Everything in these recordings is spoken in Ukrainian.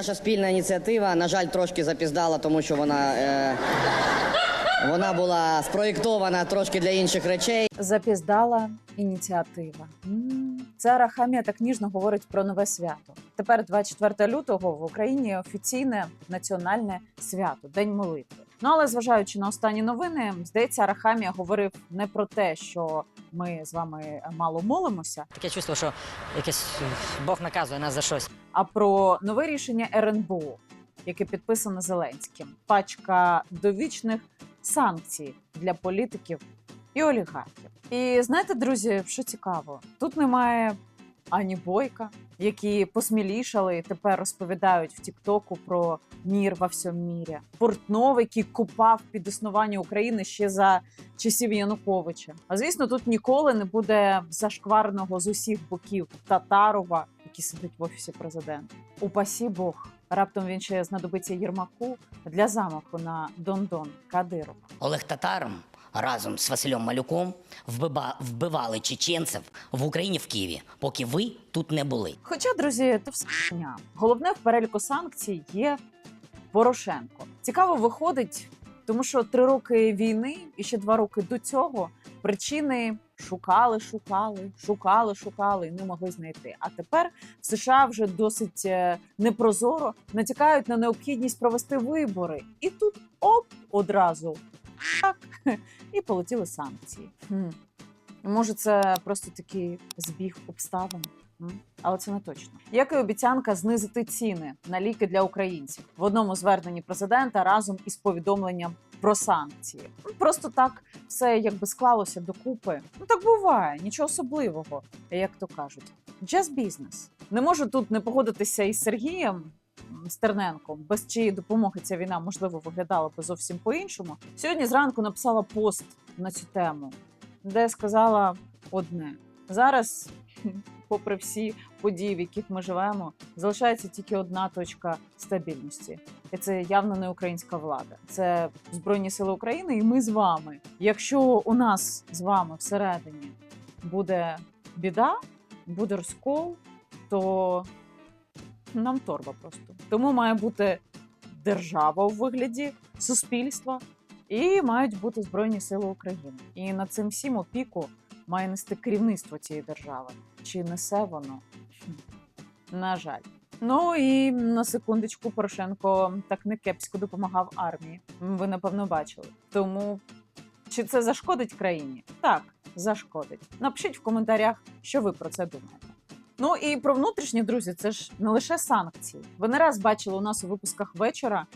Наша спільна ініціатива, на жаль, трошки запіздала, тому що вона, е, вона була спроєктована трошки для інших речей. Запіздала ініціатива. Це Арахамія так ніжно говорить про нове свято. Тепер, 24 лютого, в Україні офіційне національне свято День молитви. Ну але зважаючи на останні новини, здається, Арахамія говорив не про те, що ми з вами мало молимося, Таке чувство, що якесь Бог наказує нас за щось. А про нове рішення РНБО, яке підписано Зеленським. Пачка довічних санкцій для політиків і олігархів. І знаєте, друзі, що цікаво, тут немає ані бойка, які посмілішали і тепер розповідають в Тіктоку про мір во всьому мірі. Портнов, який купав під існування України ще за часів Януковича. А звісно, тут ніколи не буде зашкварного з усіх боків Татарова, який сидить в офісі президента. Упасі Бог. Раптом він ще знадобиться Єрмаку для замаху на Дондон Кадирова. Олег Татаром разом з Василем Малюком вбива- вбивали чеченців в Україні в Києві, поки ви тут не були. Хоча, друзі, то все. Головне в переліку санкцій є Порошенко. Цікаво виходить, тому що три роки війни і ще два роки до цього причини шукали, шукали, шукали, шукали і не могли знайти. А тепер в США вже досить е, непрозоро натякають на необхідність провести вибори. І тут оп одразу так і полетіли санкції. Хм. Може, це просто такий збіг обставин. Але це не точно. Як і обіцянка знизити ціни на ліки для українців в одному зверненні президента разом із повідомленням про санкції. Ну, Просто так все якби склалося докупи. Ну так буває, нічого особливого, як то кажуть. Just business. Не можу тут не погодитися із Сергієм. Стерненком, без чиєї допомоги ця війна можливо виглядала би зовсім по-іншому. Сьогодні зранку написала пост на цю тему, де сказала одне: зараз попри всі події, в яких ми живемо, залишається тільки одна точка стабільності, і це явно не українська влада. Це Збройні Сили України, і ми з вами. Якщо у нас з вами всередині буде біда, буде розкол, то нам торба просто. Тому має бути держава у вигляді суспільства, і мають бути Збройні Сили України. І над цим всім опіку має нести керівництво цієї держави. Чи несе воно? На жаль. Ну і на секундочку Порошенко так не кепсько допомагав армії. Ви напевно бачили. Тому чи це зашкодить країні? Так, зашкодить. Напишіть в коментарях, що ви про це думаєте. Ну і про внутрішні друзі, це ж не лише санкції. Ви не раз бачили у нас у випусках вечора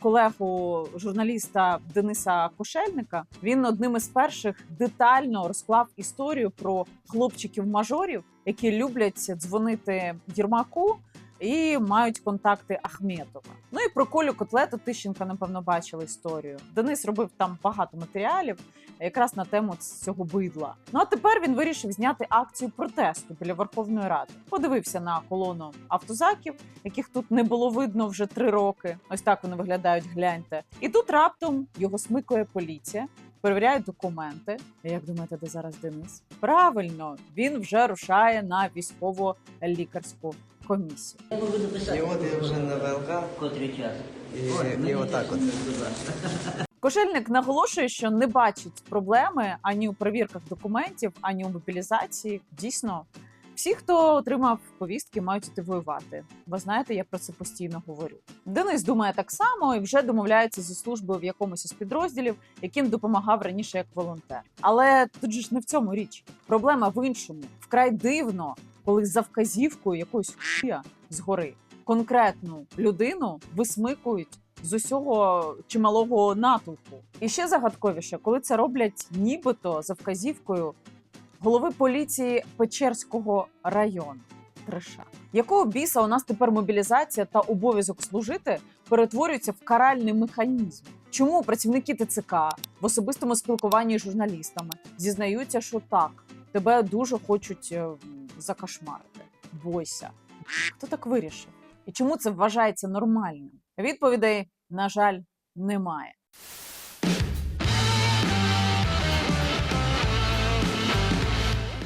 колегу журналіста Дениса Кошельника. Він одним із перших детально розклав історію про хлопчиків-мажорів, які люблять дзвонити Єрмаку. І мають контакти Ахметова. Ну і про Колю Котлету Тищенка, напевно, бачили історію. Денис робив там багато матеріалів, якраз на тему цього бидла. Ну а тепер він вирішив зняти акцію протесту біля Верховної Ради. Подивився на колону автозаків, яких тут не було видно вже три роки. Ось так вони виглядають. Гляньте. І тут раптом його смикує поліція. Перевіряють документи. Як думаєте, де зараз Денис? Правильно, він вже рушає на військово-лікарську комісію. І от я вже на ВЛК. І, і отак от. Кошельник наголошує, що не бачить проблеми ані у перевірках документів, ані у мобілізації. Дійсно, всі, хто отримав повістки, мають іти воювати. Ви знаєте, я про це постійно говорю. Денис думає так само і вже домовляється зі службою в якомусь із підрозділів, яким допомагав раніше як волонтер. Але тут же ж не в цьому річ. Проблема в іншому. Вкрай дивно, коли за вказівкою якоїсь хуя згори конкретну людину висмикують з усього чималого натовпу. І ще загадковіше, коли це роблять нібито за вказівкою голови поліції Печерського району. Триша. Якого біса у нас тепер мобілізація та обов'язок служити перетворюються в каральний механізм? Чому працівники ТЦК в особистому спілкуванні з журналістами зізнаються, що так, тебе дуже хочуть е, закошмарити? Бойся. Хто так вирішив? І чому це вважається нормальним? Відповідей, на жаль, немає.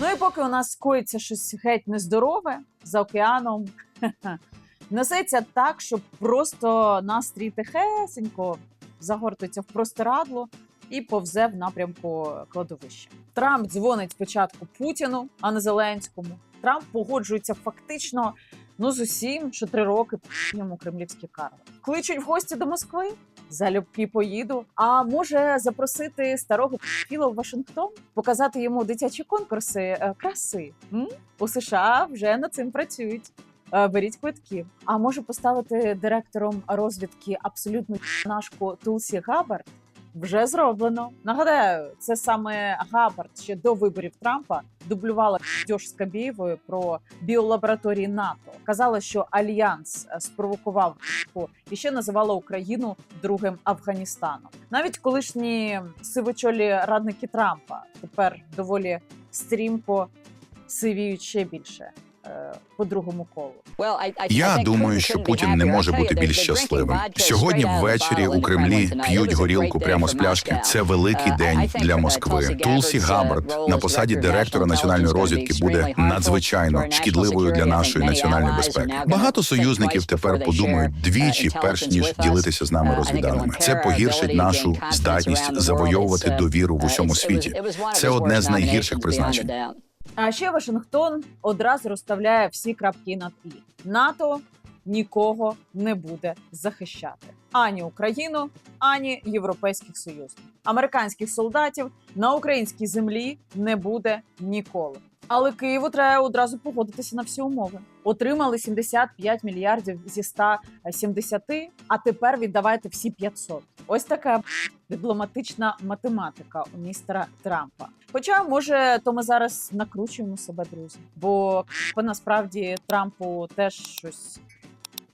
Ну і поки у нас коїться щось геть нездорове за океаном, Несеться так, що просто настрій тихесенько загортується в простирадло і повзе в напрямку кладовища. Трамп дзвонить спочатку Путіну, а не Зеленському. Трамп погоджується фактично ну з усім, що три роки йому кремлівські карви. Кличуть в гості до Москви. Залюбки поїду. А може запросити старого Філа в Вашингтон, показати йому дитячі конкурси е, краси. М? У США вже над цим працюють. Е, Беріть квитки. А може поставити директором розвідки абсолютну нашку Тулсі Габард? Вже зроблено. Нагадаю, це саме Габард ще до виборів Трампа дублювала з Кабєєвою про біолабораторії НАТО. Казала, що альянс е, спровокував і ще називала Україну другим Афганістаном. Навіть колишні сивочолі радники Трампа тепер доволі стрімко сивіють ще більше. Е, По другому колу Я думаю, що Путін не може бути більш щасливим. Сьогодні ввечері у Кремлі п'ють горілку прямо з пляшки. Це великий день для Москви. Тулсі Габбард на посаді директора національної розвідки буде надзвичайно шкідливою для нашої національної безпеки. Багато союзників тепер подумають двічі, перш ніж ділитися з нами розвідданими. Це погіршить нашу здатність завойовувати довіру в усьому світі. Це одне з найгірших призначень. А ще Вашингтон одразу розставляє всі крапки над і НАТО нікого не буде захищати ані Україну, ані європейських союзників. Американських солдатів на українській землі не буде ніколи. Але Києву треба одразу погодитися на всі умови. Отримали 75 мільярдів зі 170, а тепер віддавайте всі 500. Ось така дипломатична математика у містера Трампа. Хоча, може, то ми зараз накручуємо себе, друзі. Бо насправді Трампу теж щось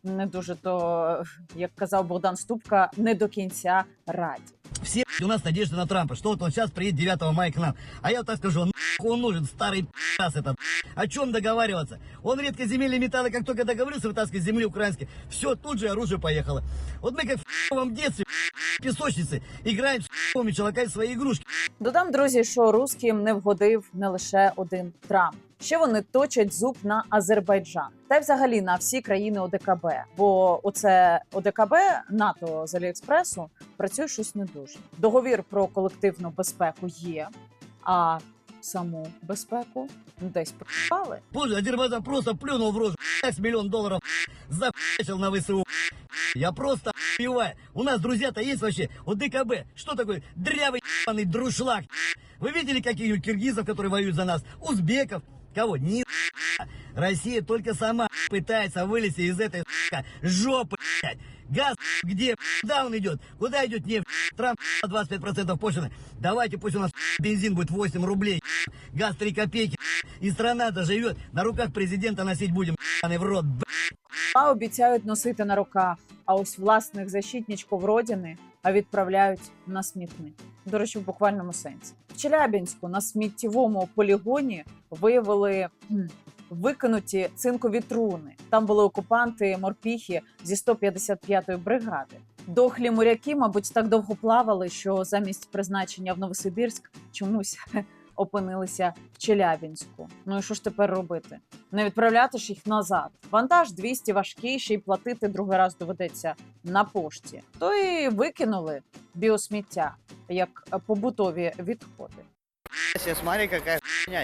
не дуже то, як казав Богдан Ступка, не до кінця раді. Все у нас надежда на Трампа, что вот он сейчас приедет 9 мая к нам. А я так скажу, он нужен, старый пи***ас этот. О чем договариваться? Он редкоземельные металлы, как только договорился вытаскивать с земли украинской, все, тут же оружие поехало. Вот мы как в ***овом детстве, в песочнице, играем с ***овыми челоками свои игрушки. Додам, друзі, що русським не вгодив не лише один Трамп. Ще вони точать зуб на Азербайджан та й взагалі на всі країни ОДКБ. Бо оце ОДКБ НАТО з Аліекспресу працює щось не дуже. Договір про колективну безпеку є, а саму безпеку ну, десь пропали. Позже Азербайджан просто плюнул в 6 миллион долларов захуячил на ВСУ. Я просто охуеваю. У нас друзья-то есть вообще. Вот ДКБ. Что такое? Дрявый ебаный друшлаг. Вы видели каких-нибудь киргизов, которые воюют за нас? Узбеков? Кого? Хуя. Россия только сама пытается вылезти из этой жопы. Газ где? Куда он идет? Куда идет нефть? Трамп 25% пошлины. Давайте пусть у нас бензин будет 8 рублей. Газ 3 копейки. И страна-то живет. На руках президента носить будем. в рот. А обіцяють носити на руках. А ось власних защитничків родини а відправляють на смітник. До речі, в буквальному сенсі. В Челябінську на сміттєвому полігоні виявили викинуті цинкові труни. Там були окупанти морпіхи зі 155-ї бригади. Дохлі моряки, мабуть, так довго плавали, що замість призначення в Новосибірськ чомусь опинилися в Челябінську. Ну і що ж тепер робити? Не відправляти ж їх назад. Вантаж 200 важкий, ще й платити другий раз доведеться на пошті. То і викинули біосміття як побутові відходи. Смотри, яка хуйня.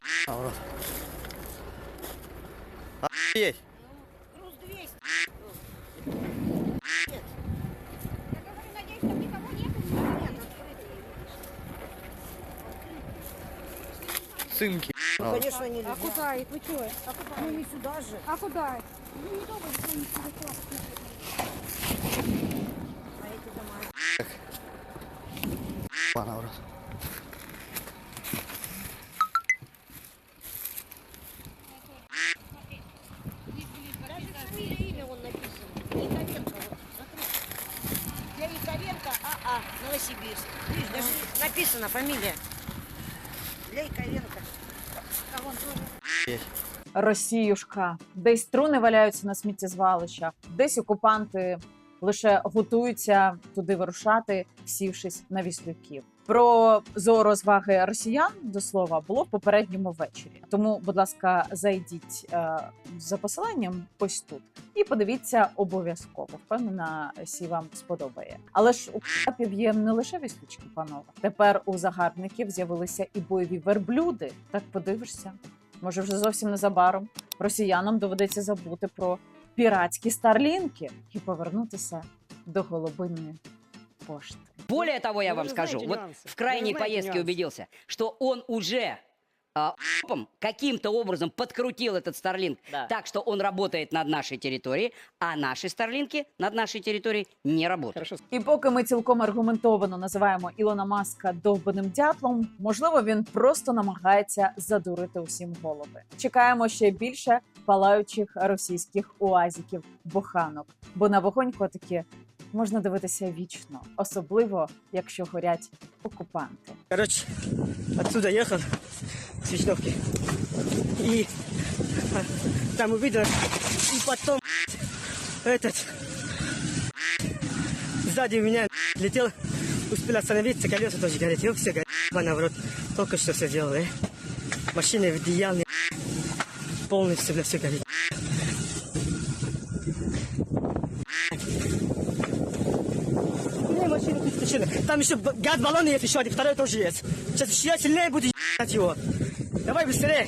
Цинки. Ну, конечно, не А куда их? Вы что? А куда? Ну, не сюда же. А куда? Ну, не дома, не А эти дома? Ебаный в рот. Даже фамилия, имя вон написано. Яковенко. вот, смотри. Я Яковенко, АА, Новосибирск. Видишь, даже написано фамилия. Яковенко. А вон тоже. Росіюшка. Десь труни валяються на сміттєзвалищах, десь окупанти лише готуються туди вирушати, сівшись на віслюків. Про зоорозваги росіян до слова було в попередньому вечорі. Тому, будь ласка, зайдіть е, за посиланням ось тут і подивіться обов'язково. Впевнена, сі вам сподобає. Але ж у капів є не лише віслючки, панове. Тепер у загарбників з'явилися і бойові верблюди. Так подивишся. Може, вже зовсім незабаром росіянам доведеться забути про піратські старлінки і повернутися до голубинної пошти. Более того, я вам скажу, вот в крайней поездке убедился, что он уже а, каким-то образом подкрутил этот Старлинг так, что он работает над нашей территорией, а наши Старлинки над нашей территорией не работают. І поки ми цілком аргументовано називаємо Ілона Маска довбаним дятлом, можливо, він просто намагається задурити усім голови. Чекаємо ще більше палаючих російських уазіків буханок, бо на вогонь котики можна дивитися вічно, особливо якщо горять окупанти. Короче, отсюда ехал, с Вишневки. И а, там увидел, и потом этот сзади у меня летел, успел остановиться, колеса тоже горят. Все горят, в рот. Только что все сделал, э. Машина в одеяле, полностью все горит. Там еще гад баллон есть, еще один, второй тоже есть. Сейчас я сильнее буду ебать его. Давай быстрее.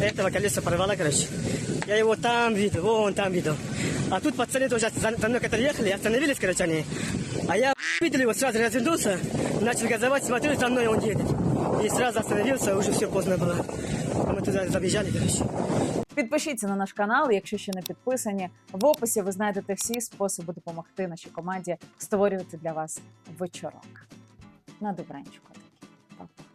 Этого колеса порвало, короче. Я его там видел, вон там видел. А тут пацаны тоже за, за мной, которые ехали, остановились, короче, они. А я видел его, сразу развернулся, начал газовать, смотрю, за мной он едет. И сразу остановился, уже все поздно было. А мы туда забежали, короче. Підпишіться на наш канал, якщо ще не підписані. В описі ви знайдете всі способи допомогти нашій команді створювати для вас вечорок. На добранчику. Па-па.